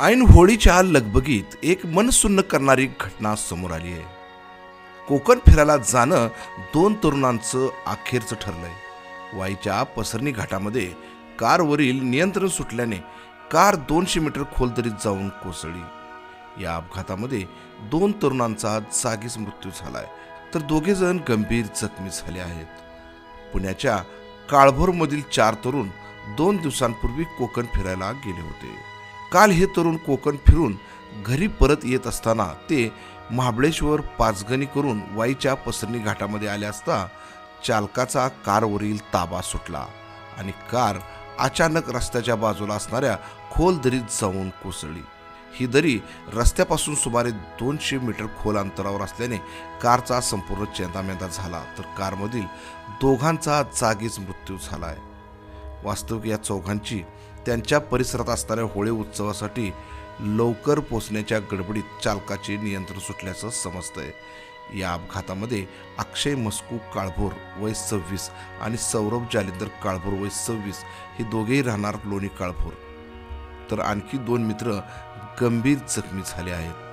ऐन होळीच्या लगबगीत एक मनसुन्न करणारी घटना समोर आली आहे. कोकण फिरायला जाणं दोन तरुणांचं अखेरचं ठरलंय. वाईच्या पसरणी घाटामध्ये कारवरील नियंत्रण सुटल्याने कार दोनशे मीटर खोल दरीत जाऊन कोसळली. या अपघातामध्ये दोन तरुणांचा जागीच मृत्यू झालाय. तर दोघे जण गंभीर जखमी झाले आहेत. पुण्याच्या काळभोरमधील चार तरुण दोन दिवसांपूर्वी कोकण फिरायला गेले होते. काल हे तरुण कोकण फिरून घरी परत येत असताना ते महाबळेश्वर पाचगणी करून वाईच्या पसरणी घाटामध्ये आले असता चालकाचा कारवरील ताबा सुटला आणि कार अचानक रस्त्याच्या बाजूला असणाऱ्या खोल दरीत जाऊन कोसळली. ही दरी रस्त्यापासून सुमारे दोनशे मीटर खोल अंतरावर असल्याने कारचा संपूर्ण चेंदामेंदा झाला तर कारमधील दोघांचा जागीच मृत्यू झाला आहे वास्तविक या चौघांची त्यांच्या परिसरात असणाऱ्या होळी उत्सवासाठी लवकर पोचण्याच्या गडबडीत चालकाचे नियंत्रण सुटल्याचं समजतंय. या अपघातामध्ये अक्षय मस्कू काळभोर वय सव्वीस आणि सौरभ जालिंदर काळभोर वय सव्वीस हे दोघेही राहणार लोणी काळभोर. तर आणखी दोन मित्र गंभीर जखमी झाले आहेत.